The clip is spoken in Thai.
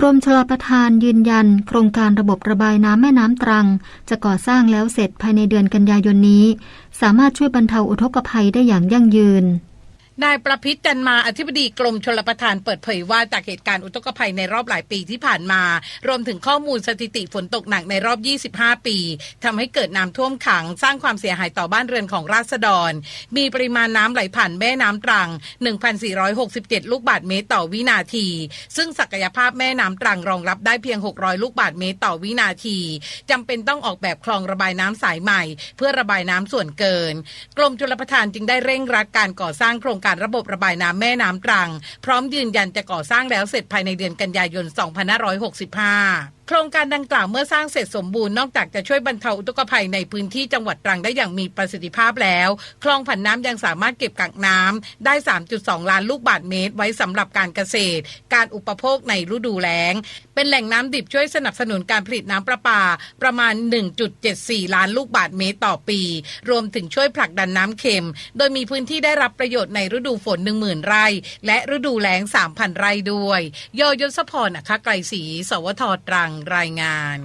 กรมชลประทานยืนยัน โครงการระบบระบายน้ำแม่น้ำตรัง จะก่อสร้างแล้วเสร็จภายในเดือนกันยายนนี้ สามารถช่วยบรรเทาอุทกภัยได้อย่างยั่งยืน นายประพิษจันมาอธิบดีกรมชลประทานเปิดเผยว่าจากเหตุการณ์อุทกภัยในรอบหลายปีที่ผ่านมา รวมถึงข้อมูลสถิติฝนตกหนักในรอบ 25 ปีทำให้เกิดน้ำท่วมขัง สร้างความเสียหายต่อบ้านเรือนของราษฎร มีปริมาณน้ำไหลผ่านแม่น้ำตรัง 1,467 ลูกบาศก์เมตรต่อวินาที ซึ่งศักยภาพแม่น้ำตรังรองรับได้เพียง 600 ลูกบาศก์เมตรต่อวินาทีจำเป็นต้องออกแบบคลองระบายน้ำสายใหม่ เพื่อระบายน้ำส่วนเกิน กรมชลประทานจึงได้เร่งรัดการก่อสร้างโครงการระบบระบายน้ำแม่น้ำตรัง พร้อมยืนยันจะก่อสร้างแล้วเสร็จภายในเดือนกันยายน 2565 โครงการดังกล่าวเมื่อสร้างเสร็จสมบูรณ์นอกจากจะช่วยบรรเทาอุทกภัยในพื้นที่จังหวัดตรังได้อย่างมีประสิทธิภาพแล้ว คลองผันน้ำยังสามารถเก็บกักน้ำได้ 3.2 ล้านลูกบาศก์เมตร ไว้สำหรับการเกษตร การอุปโภคในฤดูแล้ง เป็นแหล่งน้ำดิบช่วยสนับสนุนการผลิตน้ำประปา ประมาณ 1.74 ล้านลูกบาศก์เมตรต่อปี รวมถึงช่วยผลักดันน้ำเค็ม โดยมีพื้นที่ได้รับประโยชน์ในฤดูฝน 10,000 ไร่ และฤดูแล้ง 3,000 ไร่ด้วยโยยศพรอัครไกรศรีสวทตรังรายงาน